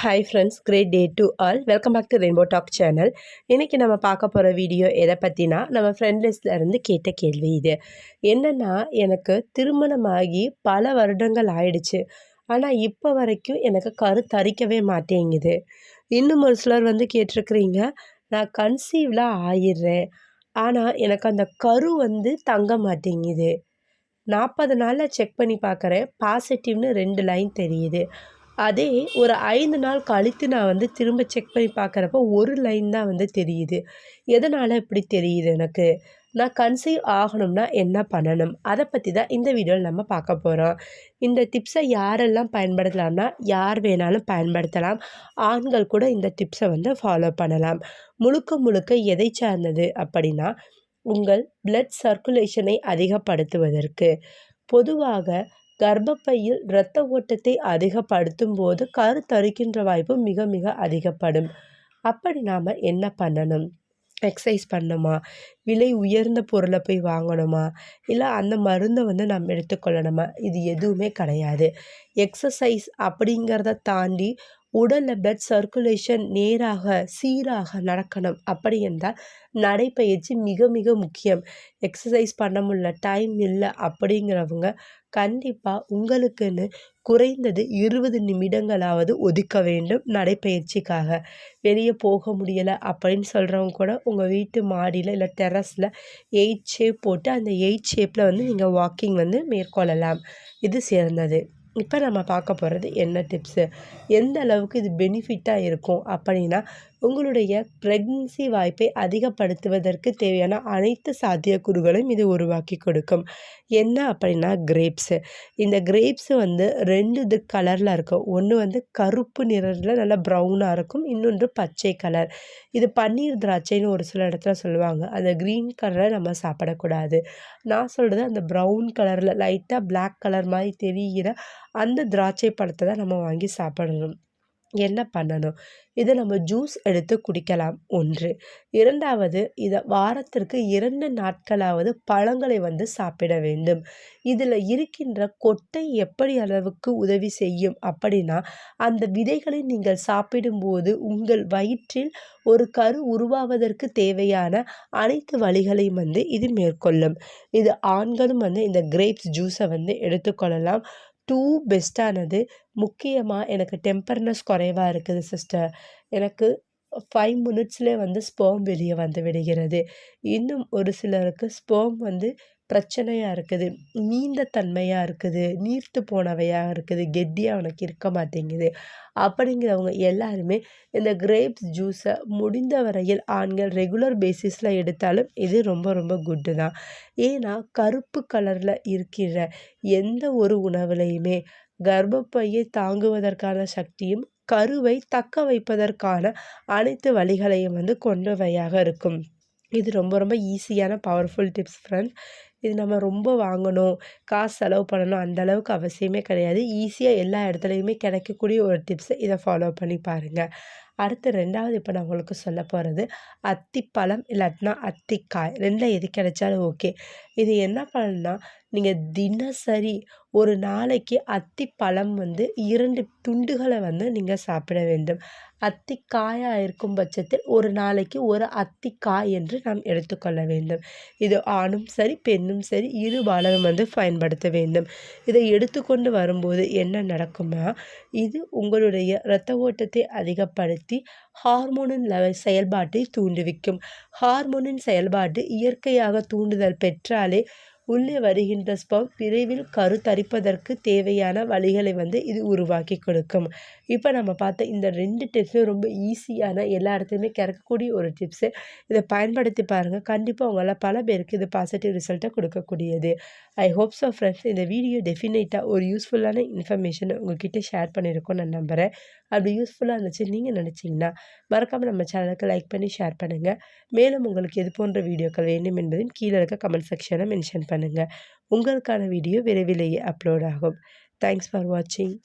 Hi friends great day to all welcome back to Rainbow Talk channel இன்றைக்கி நம்ம பார்க்க போகிற வீடியோ எதை பற்றினா நம்ம ஃப்ரெண்ட் இருந்து கேட்ட கேள்வி இது. என்னென்னா எனக்கு திருமணமாகி பல வருடங்கள் ஆயிடுச்சு. ஆனால் இப்போ வரைக்கும் எனக்கு கரு தரிக்கவே மாட்டேங்குது. இன்னும் ஒரு சிலர் வந்து கேட்டிருக்கிறீங்க நான் கன்சீவில் ஆயிடுறேன். ஆனால் எனக்கு அந்த கரு வந்து தங்க மாட்டேங்குது. நாற்பது நாளில் செக் பண்ணி பார்க்குறேன். பாசிட்டிவ்னு ரெண்டு லைன் தெரியுது. அதே ஒரு ஐந்து நாள் கழித்து நான் வந்து திரும்ப செக் பண்ணி பார்க்குறப்ப ஒரு லைன் தான் வந்து தெரியுது. எதனால் இப்படி தெரியுது எனக்கு? நான் கன்சீவ் ஆகணும்னா என்ன பண்ணணும்? அதை பற்றி தான் இந்த வீடியோவில் நம்ம பார்க்க போகிறோம் இந்த டிப்ஸை யாரெல்லாம் பயன்படுத்தலாம்னா யார் வேணாலும் பயன்படுத்தலாம். ஆண்கள் கூட இந்த டிப்ஸை வந்து ஃபாலோ பண்ணலாம். முழுக்க முழுக்க எதை சார்ந்தது அப்படின்னா உங்கள் பிளட் சர்க்குலேஷனை அதிகப்படுத்துவதற்கு. பொதுவாக கர்ப்பப்பையில் இரத்த ஓட்டத்தை அதிகப்படுத்தும் போது கருத்தரிக்கின்ற வாய்ப்பு மிக மிக அதிகப்படும். அப்படி நாம் என்ன பண்ணணும்? எக்ஸசைஸ் பண்ணணுமா விலை உயர்ந்த பொருளை போய் வாங்கணுமா? இல்லை அந்த மருந்தை வந்து நம்ம எடுத்துக்கொள்ளணுமா? இது எதுவுமே கிடையாது. எக்ஸசைஸ் அப்படிங்கிறத தாண்டி உடலில் பிளட் சர்க்குலேஷன் நேராக சீராக நடக்கணும். அப்படி என்றால் நடைப்பயிற்சி மிக மிக முக்கியம். எக்ஸசைஸ் பண்ண முடியல டைம் இல்லை அப்படிங்கிறவங்க கண்டிப்பாக உங்களுக்குன்னு குறைந்தது இருபது நிமிடங்களாவது ஒதுக்க வேண்டும் நடைப்பயிற்சிக்காக. வெளியே போக முடியலை அப்படின்னு சொல்கிறவங்க கூட உங்கள் வீட்டு மாடியில் இல்லை டெரஸில் எயிட் ஷேப் போட்டு அந்த எயிட் ஷேப்பில் வந்து நீங்கள் வாக்கிங் வந்து மேற்கொள்ளலாம். இது சிறந்தது. இப்போ நம்ம பார்க்க போகிறது என்ன டிப்ஸு எந்த அளவுக்கு இது பெனிஃபிட்டாக இருக்கும் அப்படின்னா உங்களுடைய ப்ரெக்னன்சி வாய்ப்பை அதிகப்படுத்துவதற்கு தேவையான அனைத்து சாத்தியக்கூறுகளையும் இது உருவாக்கி கொடுக்கும். என்ன அப்படின்னா கிரேப்ஸு இந்த கிரேப்ஸு வந்து ரெண்டு இது கலரில் இருக்கும். ஒன்று வந்து கருப்பு நிறத்தில் நல்லா ப்ரௌனாக இருக்கும். இன்னொன்று பச்சை கலர் இது பன்னீர் திராட்சைன்னு ஒரு சில இடத்துல சொல்லுவாங்க. அந்த க்ரீன் கலரை நம்ம சாப்பிடக்கூடாது. நான் சொல்கிறது அந்த ப்ரௌன் கலரில் லைட்டாக பிளாக் கலர் மாதிரி தெரிகிற அந்த திராட்சை பழத்தை தான் நம்ம வாங்கி சாப்பிடணும். என்ன பண்ணணும்? இதை நம்ம ஜூஸ் எடுத்து குடிக்கலாம். ஒன்று. இரண்டாவது இதை வாரத்திற்கு இரண்டு நாட்களாவது பழங்களை வந்து சாப்பிட வேண்டும். இதில் இருக்கின்ற கொட்டை எப்படி அளவுக்கு உதவி செய்யும் அப்படின்னா அந்த விதைகளை நீங்கள் சாப்பிடும்போது உங்கள் வயிற்றில் ஒரு கரு உருவாவதற்கு தேவையான அனைத்து வழிகளையும் வந்து இது மேற்கொள்ளும். இது ஆண்களும் வந்து இந்த கிரேப்ஸ் ஜூஸை வந்து எடுத்துக்கொள்ளலாம். டூ பெஸ்ட்டானது முக்கியமாக எனக்கு டெம்பர்னஸ் குறைவாக இருக்குது சிஸ்டர் எனக்கு ஃபைவ் மினிட்ஸ்லேயே வந்து ஸ்பேம் வெளியே வந்து விடுகிறது. இன்னும் ஒரு சிலருக்கு ஸ்பேம் வந்து பிரச்சனையாக இருக்குது நீண்ட தன்மையாக இருக்குது நீர்த்து போனவையாக இருக்குது கெட்டியாக அவனுக்கு இருக்க மாட்டேங்குது அப்படிங்கிறவங்க எல்லாருமே இந்த கிரேப்ஸ் ஜூஸை முடிந்த வரையில் ஆண்கள் ரெகுலர் பேசிஸில் எடுத்தாலும் இது ரொம்ப ரொம்ப குட்டு தான். ஏன்னா கருப்பு கலரில் இருக்கிற எந்த ஒரு உணவுலையுமே கர்ப்பப்பையை தாங்குவதற்கான சக்தியும் கருவை தக்க வைப்பதற்கான அனைத்து வழிகளையும் வந்து கொண்டவையாக இருக்கும். இது ரொம்ப ரொம்ப ஈஸியான பவர்ஃபுல் டிப்ஸ் ஃப்ரெண்ட்ஸ் இது நம்ம ரொம்ப வாங்கணும். காசு செலவு பண்ணணும். அந்த அளவுக்கு அவசியமே கிடையாது. ஈஸியாக எல்லா இடத்துலையுமே கிடைக்கக்கூடிய ஒரு டிப்ஸை இதை ஃபாலோ பண்ணி பாருங்கள் அடுத்து ரெண்டாவது இப்போ நான் உங்களுக்கு சொல்ல போகிறது அத்திப்பழம் இல்லாட்டினா அத்திக்காய். ரெண்டில் எது கிடைச்சாலும் ஓகே இது என்ன பண்ணணும்னா நீங்கள் தினசரி ஒரு நாளைக்கு அத்திப்பழம் வந்து இரண்டு துண்டுகளை வந்து நீங்கள் சாப்பிட வேண்டும். அத்திக்காயாக இருக்கும் பட்சத்தில் ஒரு நாளைக்கு ஒரு அத்திக்காய் என்று நாம் எடுத்துக்கொள்ள வேண்டும். இது ஆணும் சரி பெண்ணும் சரி இரு பாலரும் வந்து பயன்படுத்த வேண்டும். இதை எடுத்துக்கொண்டு வரும்போது என்ன நடக்குமா இது உங்களுடைய இரத்த ஓட்டத்தை அதிகப்படுத்தி ஹார்மோனின் லெவல் செயல்பாட்டை தூண்டுவிக்கும். ஹார்மோனின் செயல்பாட்டு இயற்கையாக தூண்டுதல் பெற்றாலே உள்ளே வருகின்ற ஸ்பம் விரைவில் கருத்தரிப்பதற்கு தேவையான வழிகளை வந்து இது உருவாக்கி கொடுக்கும். இப்போ நம்ம பார்த்த இந்த ரெண்டு டிப்ஸும் ரொம்ப ஈஸியான எல்லா இடத்துலையுமே கிடைக்கக்கூடிய ஒரு டிப்ஸு இதை பயன்படுத்தி பாருங்கள் கண்டிப்பாக உங்களால் பல பேருக்கு இது பாசிட்டிவ் ரிசல்ட்டை கொடுக்கக்கூடியது. ஐ ஹோப் ஸோ ஃப்ரெண்ட்ஸ் இந்த வீடியோ டெஃபினேட்டாக ஒரு யூஸ்ஃபுல்லான இன்ஃபர்மேஷனை உங்ககிட்ட ஷேர் பண்ணியிருக்கோம் நான் நம்புகிறேன் அப்படி யூஸ்ஃபுல்லாக இருந்துச்சு நீங்கள் நினச்சிங்கன்னா மறக்காமல் நம்ம சேனலுக்கு லைக் பண்ணி ஷேர் பண்ணுங்கள் மேலும் உங்களுக்கு எது போன்ற வீடியோக்கள் வேண்டும் என்பதையும் கீழே இருக்க கமெண்ட் செக்ஷனை மென்ஷன் பண்ணுங்கள் உங்களுக்கான வீடியோ விரைவிலேயே அப்லோட் ஆகும். தேங்க்ஸ் ஃபார் வாட்சிங்.